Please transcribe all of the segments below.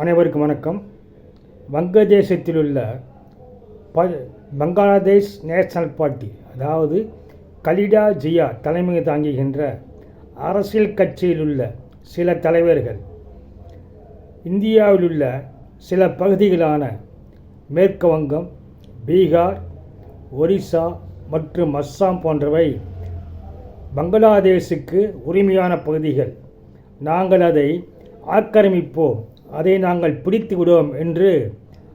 அனைவருக்கும் வணக்கம். வங்கதேசத்தில் உள்ள ப பங்களாதேஷ் நேஷனல் பார்ட்டி அதாவது கலிடா ஜியா தலைமை தாங்குகின்ற அரசியல் கட்சியில் உள்ள சில தலைவர்கள் இந்தியாவில் உள்ள சில பகுதிகளான மேற்கு வங்கம் பீகார் ஒரிசா மற்றும் அஸ்ஸாம் போன்றவை பங்களாதேஷுக்கு உரிமையான பகுதிகள். நாங்கள் அதை ஆக்கிரமிப்போம். அதை நாங்கள் பிடித்து விடுவோம் என்று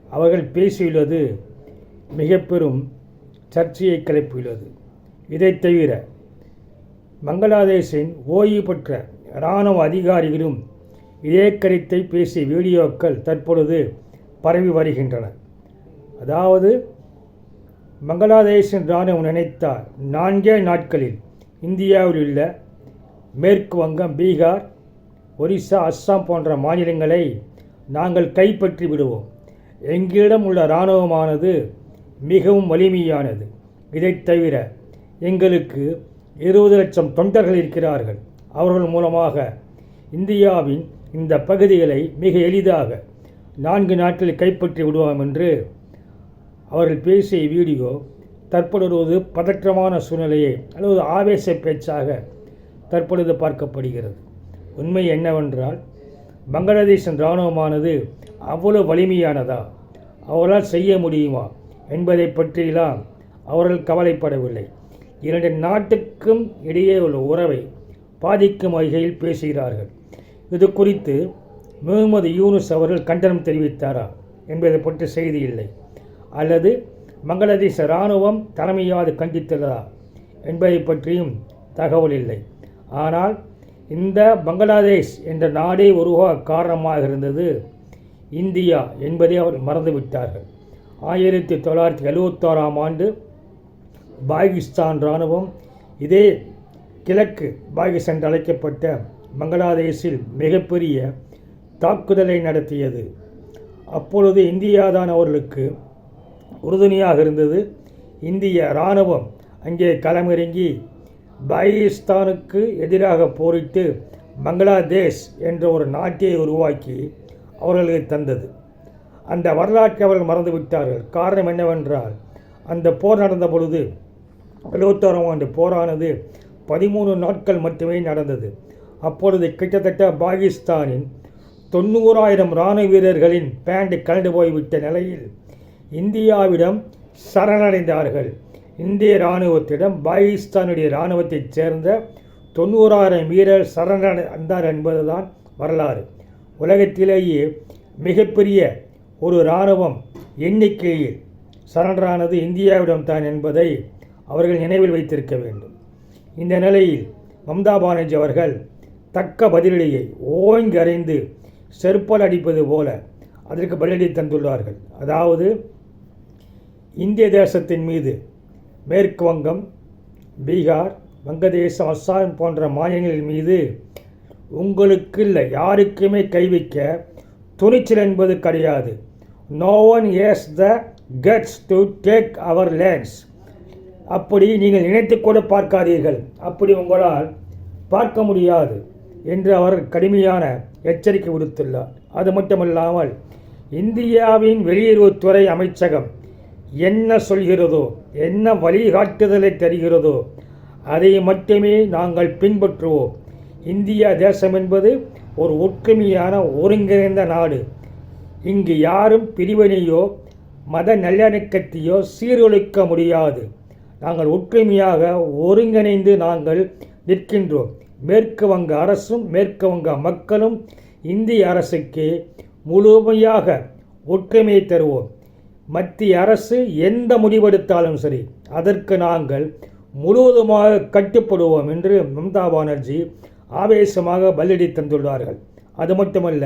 அவர்கள் பேசியுள்ளது. மிக பெரும் சர்ச்சையை கிளப்பியுள்ளது. இதைத் தவிர பங்களாதேஷின் ஓய்வு பெற்ற இராணுவ அதிகாரிகளும் இதே கருத்தை பேசிய வீடியோக்கள் தற்பொழுது பரவி வருகின்றன. அதாவது பங்களாதேஷின் இராணுவம் நினைத்தால் நான்கே நாட்களில் இந்தியாவில் உள்ள மேற்கு வங்கம் பீகார் ஒரிசா அஸ்ஸாம் போன்ற மாநிலங்களை நாங்கள் கைப்பற்றி விடுவோம். எங்களிடம் உள்ள இராணுவமானது மிகவும் வலிமையானது. இதைத் தவிர எங்களுக்கு இருபது லட்சம் தொண்டர்கள் இருக்கிறார்கள். அவர்கள் மூலமாக இந்தியாவின் இந்த பகுதிகளை மிக எளிதாக நான்கு நாட்களில் கைப்பற்றி விடுவோம் என்று அவர்கள் பேசிய வீடியோ தற்பொழுது பதற்றமான சூழ்நிலையை அல்லது ஆவேச பேச்சாக தற்பொழுது பார்க்கப்படுகிறது. உண்மை என்னவென்றால் பங்களாதேஷின் இராணுவமானது அவ்வளவு வலிமையானதா? அவர்களால் செய்ய முடியுமா என்பதை பற்றியெல்லாம் அவர்கள் கவலைப்படவில்லை. இரண்டு நாட்டுக்கும் இடையே உள்ள உறவை பாதிக்கும் வகையில் பேசுகிறார்கள். இது குறித்து முகமது யூனுஸ் அவர்கள் கண்டனம் தெரிவித்தாரா என்பதை பற்றி செய்தி இல்லை. அல்லது பங்களாதேச இராணுவம் தலைமையாது கண்டித்துள்ளதா என்பதை பற்றியும் தகவல் இல்லை. ஆனால் இந்த பங்களாதேஷ் என்ற நாடே உருவாக காரணமாக இருந்தது. இந்தியா என்பதை அவர் மறந்துவிட்டார்கள். ஆயிரத்தி தொள்ளாயிரத்தி எழுவத்தோராம் ஆண்டு பாகிஸ்தான் இராணுவம் இதே கிழக்கு பாகிஸ்தான் என்று அழைக்கப்பட்ட பங்களாதேஷில் மிகப்பெரிய தாக்குதலை நடத்தியது. அப்பொழுது இந்தியாதான் அவர்களுக்கு உறுதுணையாக இருந்தது. இந்திய இராணுவம் அங்கே களமிறங்கி பாகிஸ்தானுக்கு எதிராக போரிட்டு பங்களாதேஷ் என்ற ஒரு நாட்டை உருவாக்கி அவர்களுக்கு தந்தது. அந்த வரலாற்றை அவர்கள் மறந்துவிட்டார்கள். காரணம் என்னவென்றால் அந்த போர் நடந்த பொழுது எழுபத்தோராம் ஆண்டு போரானது பதிமூணு நாட்கள் மட்டுமே நடந்தது. அப்பொழுது கிட்டத்தட்ட பாகிஸ்தானின் தொண்ணூறாயிரம் இராணுவ வீரர்களின் பேண்ட் கலந்து போய்விட்ட நிலையில் இந்தியாவிடம் சரணடைந்தார்கள். இந்திய இராணுவத்திடம் பாகிஸ்தானுடைய இராணுவத்தைச் சேர்ந்த தொண்ணூறாயிரம் வீரர் சரணடைந்தார் என்பதுதான் வரலாறு. உலகத்திலேயே மிகப்பெரிய ஒரு இராணுவம் எண்ணிக்கையில் சரண்டரானது இந்தியாவிடம் தான் என்பதை அவர்கள் நினைவில் வைத்திருக்க வேண்டும். இந்த நிலையில் மம்தா பானர்ஜி அவர்கள் தக்க பதிலடியை ஓங்கி அறைந்து செருப்பால் அடிப்பது போல அதற்கு பதிலடி தந்துள்ளார்கள். அதாவது இந்திய தேசத்தின் மீது மேற்கு வங்கம் பீகார் வங்கதேசம் அஸ்ஸாம் போன்ற மாநிலங்கள் மீது உங்களுக்கு இல்லை யாருக்குமே கைவிக்க துணிச்சல் என்பது கிடையாது. No one has the guts to take our lands அப்படி நீங்கள் நினைத்து கூட பார்க்காதீர்கள். அப்படி உங்களால் பார்க்க முடியாது என்று அவர் கடுமையான எச்சரிக்கை விடுத்துள்ளார். அது மட்டுமல்லாமல் இந்தியாவின் வெளியுறவுத்துறை அமைச்சகம் என்ன சொல்கிறதோ என்ன வழிகாட்டுதலை தருகிறதோ அதை மட்டுமே நாங்கள் பின்பற்றுவோம். இந்தியா தேசம் என்பது ஒரு ஒற்றுமையான ஒருங்கிணைந்த நாடு. இங்கு யாரும் பிரிவினையோ மத நல்லிணக்கத்தையோ சீர்குலைக்க முடியாது. நாங்கள் ஒற்றுமையாக ஒருங்கிணைந்து நாங்கள் நிற்கின்றோம். மேற்கு வங்க அரசும் மேற்கு வங்க மக்களும் இந்திய அரசுக்கு முழுமையாக ஒற்றுமையை தருவோம். மத்திய அரசு எந்த முடிவெடுத்தாலும் சரி அதற்கு நாங்கள் முழுவதுமாக கட்டுப்படுவோம் என்று மம்தா பானர்ஜி ஆவேசமாக பதிலடி தந்துள்ளார்கள். அது மட்டுமல்ல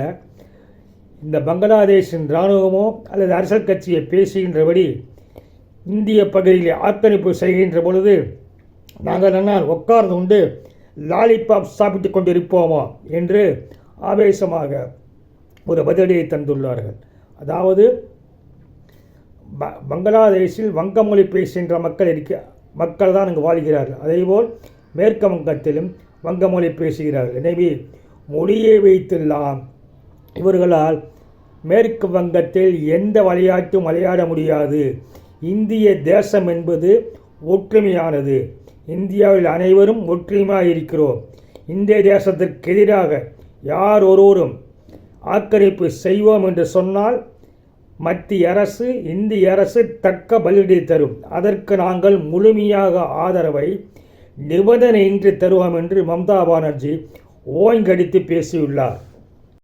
இந்த பங்களாதேஷின் இராணுவமோ அல்லது அரசியல் கட்சியை பேசுகின்றபடி இந்திய பகுதியில் ஆக்கிரமிப்பு செய்கின்ற பொழுது நாங்கள் என்னால் உட்கார்ந்து கொண்டு லாலிபாப் சாப்பிட்டு கொண்டிருப்போமா என்று ஆவேசமாக ஒரு பதிலடியை தந்துள்ளார்கள். அதாவது ப பங்களாதேஷில் வங்க மொழி பேசுகின்ற மக்கள் இருக்க மக்கள் தான் அங்கு வாழ்கிறார்கள். அதேபோல் மேற்கு வங்கத்திலும் வங்க மொழி பேசுகிறார்கள். எனவே மொழியை வைத்தெல்லாம் இவர்களால் மேற்கு வங்கத்தில் எந்த விளையாட்டும் விளையாட முடியாது. இந்திய தேசம் என்பது ஒற்றுமையானது. இந்தியாவில் அனைவரும் ஒற்றுமையாக இருக்கிறோம். இந்திய தேசத்திற்கு எதிராக யார் ஒருவரும் ஆக்கிரமிப்பு செய்வோம் என்று சொன்னால் மத்திய அரசு இந்திய அரசு தக்க பதிலடி தரும். அதற்கு நாங்கள் முழுமையாக ஆதரவை நிபந்தனையின்றி தருவோம் என்று மம்தா பானர்ஜி ஓய்ங்கடித்து பேசியுள்ளார்.